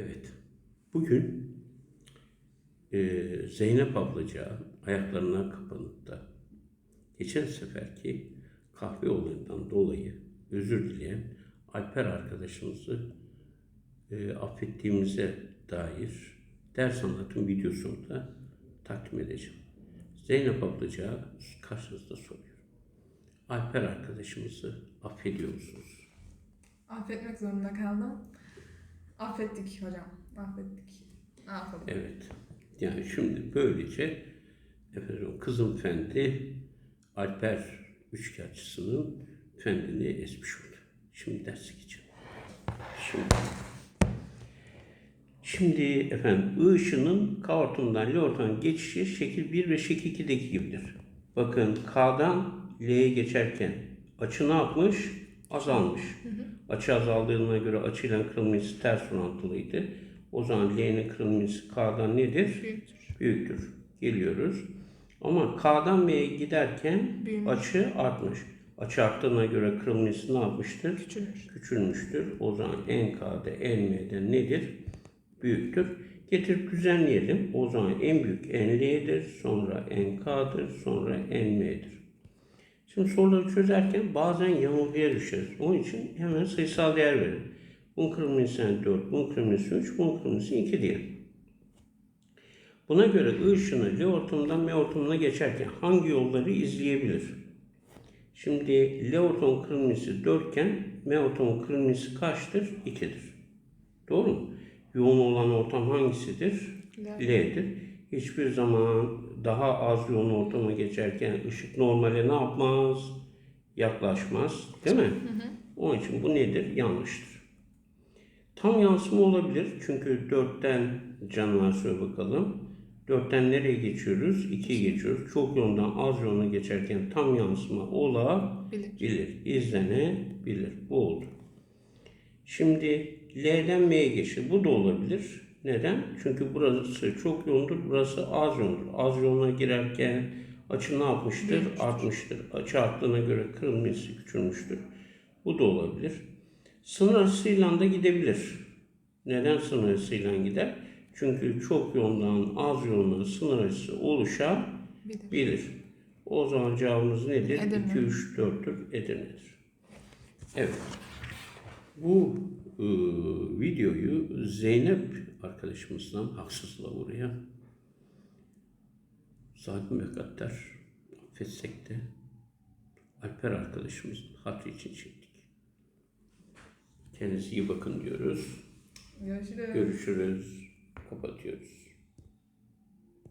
Evet. Bugün e, Zeynep ablacığa ayaklarına kapanıp da geçen seferki kahve olayından dolayı özür dileyen Alper arkadaşımızı e, affettiğimize dair ders anlatım videosunu da takdim edeceğim. Zeynep ablacığa karşınızda soruyorum. Alper arkadaşımızı affediyor musunuz? Affetmek zorunda kaldım. Affettik hocam. Affettik. Ne yapalım? Evet. Yani şimdi böylece efendim kızım fendi Alper üçkağıtçısının fendini esmiş oldu. Şimdi derse geçelim. Şimdi Şimdi efendim I ışının K ortamından L ortamına geçişi şekil 1 ve şekil 2'deki gibidir. Bakın K'dan L'ye geçerken açı ne yapmış? Azalmış. Açı azaldığına göre açıyla kırılması ters orantılıydı. O zaman L'nin kırılması K'dan nedir? Büyüktür. Büyüktür. Geliyoruz. Ama K'dan M'ye giderken Büyümüş. açı artmış. Açı arttığına göre kırılması ne yapmıştır? Küçülür. küçülmüştür. O zaman NK'da NM'de nedir? Büyüktür. Getirip düzenleyelim. O zaman en büyük NL'dir, sonra NK'dır, sonra NM'dir. Şimdi soruları çözerken bazen yanılgıya düşeriz. Onun için hemen sayısal değer verin. Bunun kırmızısı 4, bunun kırmızısı 3, bunun kırmızısı 2 diye. Buna göre I ışını L ortamından M ortamına geçerken hangi yolları izleyebilir? Şimdi L ortamın kırmızısı 4 iken M ortamın kırmızısı kaçtır? 2'dir. Doğru mu? Yoğun olan ortam hangisidir? L'dir. Hiçbir zaman daha az yoğun ortama geçerken ışık normale ne yapmaz? Yaklaşmaz. Değil mi? Onun için bu nedir? Yanlıştır. Tam yansıma olabilir. Çünkü 4'ten canlılar söyle bakalım. 4'ten nereye geçiyoruz? 2'ye geçiyoruz. Çok yoğundan az yoğuna geçerken tam yansıma olabilir. Bilir. İzlenebilir. Bu oldu. Şimdi L'den M'ye geçti. Bu da olabilir. Neden? Çünkü burası çok yoğundur, burası az yoğundur. Az yoğuna girerken açı ne yapmıştır? Artmıştır. Açı arttığına göre kırılması küçülmüştür. Bu da olabilir. Sınır arasıyla da gidebilir. Neden sınır arasıyla gider? Çünkü çok yoğundan az yoğunluğa sınır arası oluşabilir. Bilir. O zaman cevabımız nedir? Edirne. 2, 3, 4'tür. Edirne'dir. Evet. Bu e, videoyu Zeynep arkadaşımızdan haksızlığa uğrayan zalim ve gaddar affetsek de Alper arkadaşımızın hatırı için çektik. Kendinize iyi bakın diyoruz. Görüşürüz. Görüşürüz. Kapatıyoruz.